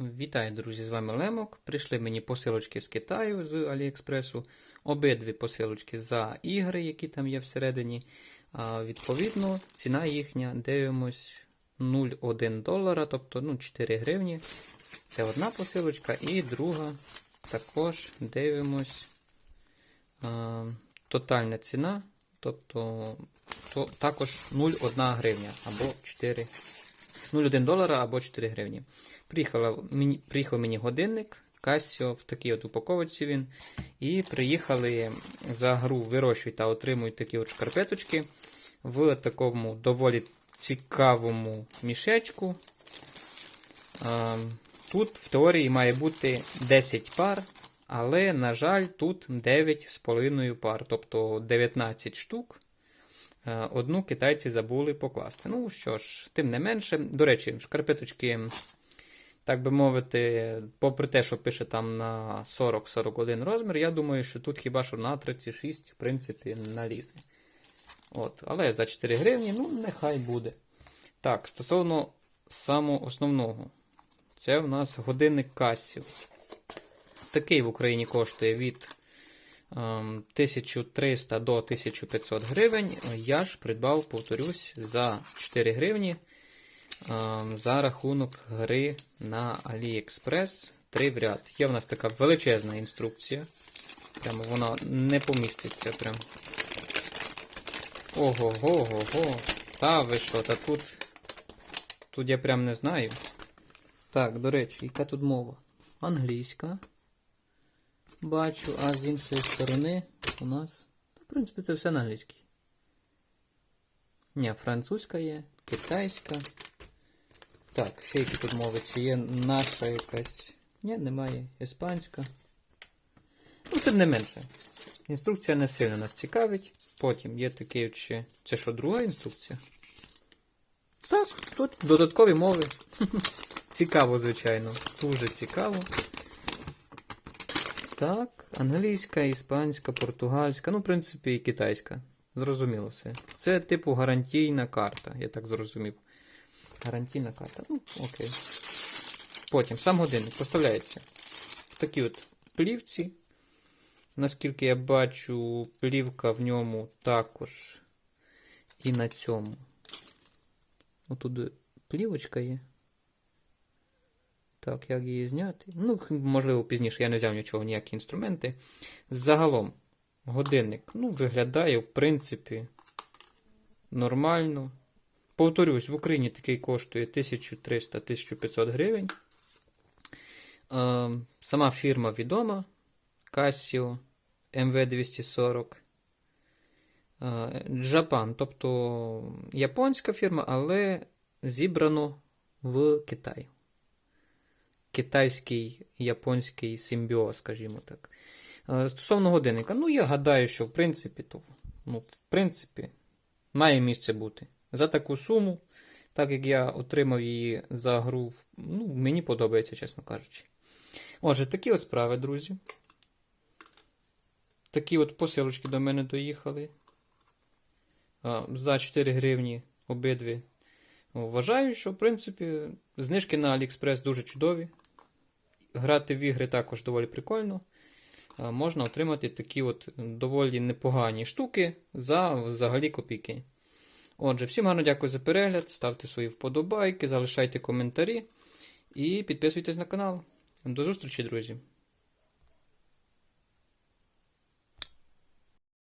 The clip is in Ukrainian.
Вітаю, друзі! З вами Лемок. Прийшли мені посилочки з Китаю з Аліекспресу. Обидві посилочки за ігри, які там є всередині. А, Відповідно, ціна їхня дивимось 0,1 долара, тобто ну, 4 гривні. Це одна посилочка, і друга також дивимось. А, Тотальна ціна, тобто то, також 0,1 гривня або 4 0,1 долара або 4 гривні. Приїхала, мені, приїхав мені годинник Casio в такій от упаковочці він. І приїхали за гру вирощують та отримують такі от шкарпеточки в такому доволі цікавому мішечку. Тут в теорії має бути 10 пар, але, на жаль, тут 9,5 пар, тобто 19 штук. Е, Одну китайці забули покласти. Ну що ж, тим не менше. До речі, шкарпеточки, так би мовити, попри те, що пише там на 40-41 розмір, я думаю, що тут хіба що на 36, в принципі, налізе. От, Але за 4 гривні, ну, нехай буде. Так, стосовно самого основного, це в нас годинник касів. Такий в Україні коштує від 1300 до 1500 гривень. Я ж придбав, повторюсь, за 4 гривні за рахунок гри на AliExpress 3 в ряд. Є в нас така величезна інструкція. Прямо вона не поміститься. Прям. Ого-го-го-го. Та ви що, та тут. Тут я прям не знаю. Так, до речі, яка тут мова? Англійська. Бачу, а з іншої сторони у нас. В принципі, це все на англійській. Ні, французька є, китайська. Так, ще які тут мови, чи є наша якась. Ні, немає. Іспанська. Ну, тим не менше. Інструкція не сильно нас цікавить. Потім є такі ще. Це що, друга інструкція? Так, тут додаткові мови. Цікаво, звичайно. Дуже цікаво. Так, англійська, іспанська, португальська, ну, в принципі, і китайська. Зрозуміло все. Це, типу, гарантійна карта, я так зрозумів. Гарантійна карта. Ну, окей. Потім сам годинник поставляється в такій от плівці. Наскільки я бачу, плівка в ньому також і на цьому. Отут плівочка є. Так, як її зняти? Ну, можливо, пізніше я не взяв нічого, ніякі інструменти. Загалом, годинник ну, виглядає, в принципі, нормально. Повторюсь, в Україні такий коштує 1300-1500 гривень. Е, сама фірма відома. Casio MV240. Е, Japan, тобто японська фірма, але зібрано в Китаї китайський японський симбіоз, скажімо так. Е, Стосовно годинника, ну я гадаю, що в принципі, то, ну, в принципі, має місце бути. За таку суму, так як я отримав її за гру, ну, мені подобається, чесно кажучи. Отже, такі от справи, друзі. Такі от посилочки до мене доїхали. Е, За 4 гривні обидві. Вважаю, що, в принципі, знижки на AliExpress дуже чудові. Грати в ігри також доволі прикольно. Можна отримати такі от доволі непогані штуки за взагалі копійки. Отже, всім гарно дякую за перегляд. Ставте свої вподобайки, залишайте коментарі і підписуйтесь на канал. До зустрічі, друзі!